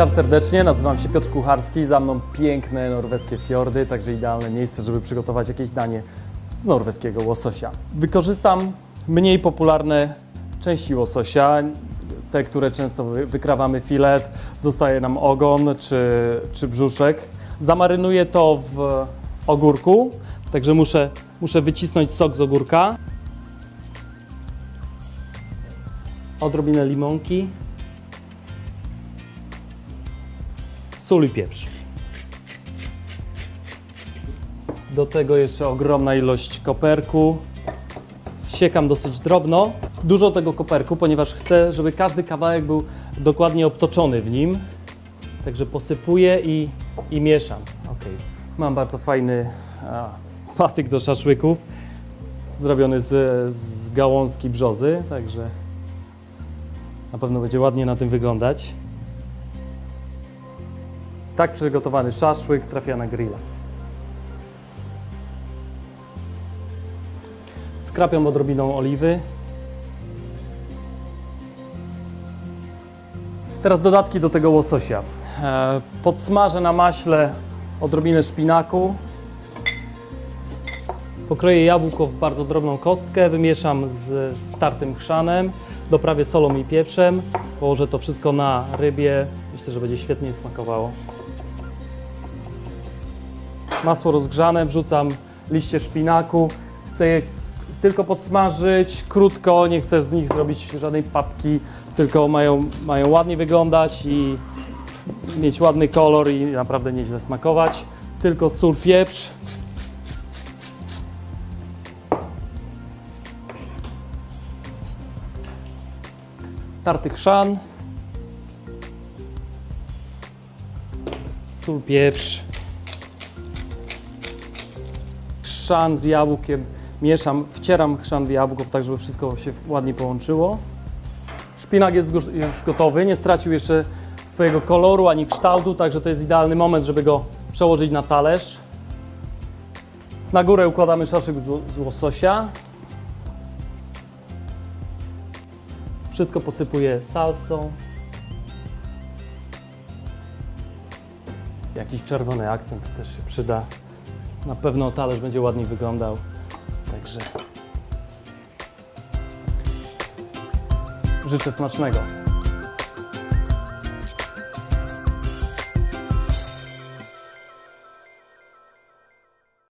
Witam serdecznie, nazywam się Piotr Kucharski, za mną piękne norweskie fiordy, także idealne miejsce, żeby przygotować jakieś danie z norweskiego łososia. Wykorzystam mniej popularne części łososia, te, które często wy- wykrawamy filet, zostaje nam ogon czy, czy brzuszek. Zamarynuję to w ogórku, także muszę, muszę wycisnąć sok z ogórka. Odrobinę limonki. Sól i pieprz. Do tego jeszcze ogromna ilość koperku. Siekam dosyć drobno. Dużo tego koperku, ponieważ chcę, żeby każdy kawałek był dokładnie obtoczony w nim. Także posypuję i, i mieszam. Ok. Mam bardzo fajny a, patyk do szaszłyków. Zrobiony z, z gałązki brzozy, także na pewno będzie ładnie na tym wyglądać. Tak przygotowany szaszłyk trafia na grilla. Skrapiam odrobiną oliwy. Teraz dodatki do tego łososia. E, Podsmażę na maśle odrobinę szpinaku. Pokroję jabłko w bardzo drobną kostkę, wymieszam z startym chrzanem, doprawię solą i pieprzem, położę to wszystko na rybie. Myślę, że będzie świetnie smakowało. Masło rozgrzane, wrzucam liście szpinaku. Chcę je tylko podsmażyć krótko, nie chcę z nich zrobić żadnej papki, tylko mają, mają ładnie wyglądać i mieć ładny kolor i naprawdę nieźle smakować. Tylko sól, pieprz. Tarty chrzan. Sól, pieprz. chrzan z jabłkiem mieszam, wcieram chrzan w jabłko, tak żeby wszystko się ładnie połączyło. Szpinak jest już gotowy, nie stracił jeszcze swojego koloru ani kształtu, także to jest idealny moment, żeby go przełożyć na talerz. Na górę układamy szaszłyk z łososia. Wszystko posypuję salsą. Jakiś czerwony akcent też się przyda. Na pewno talerz będzie ładniej wyglądał. Także życzę smacznego.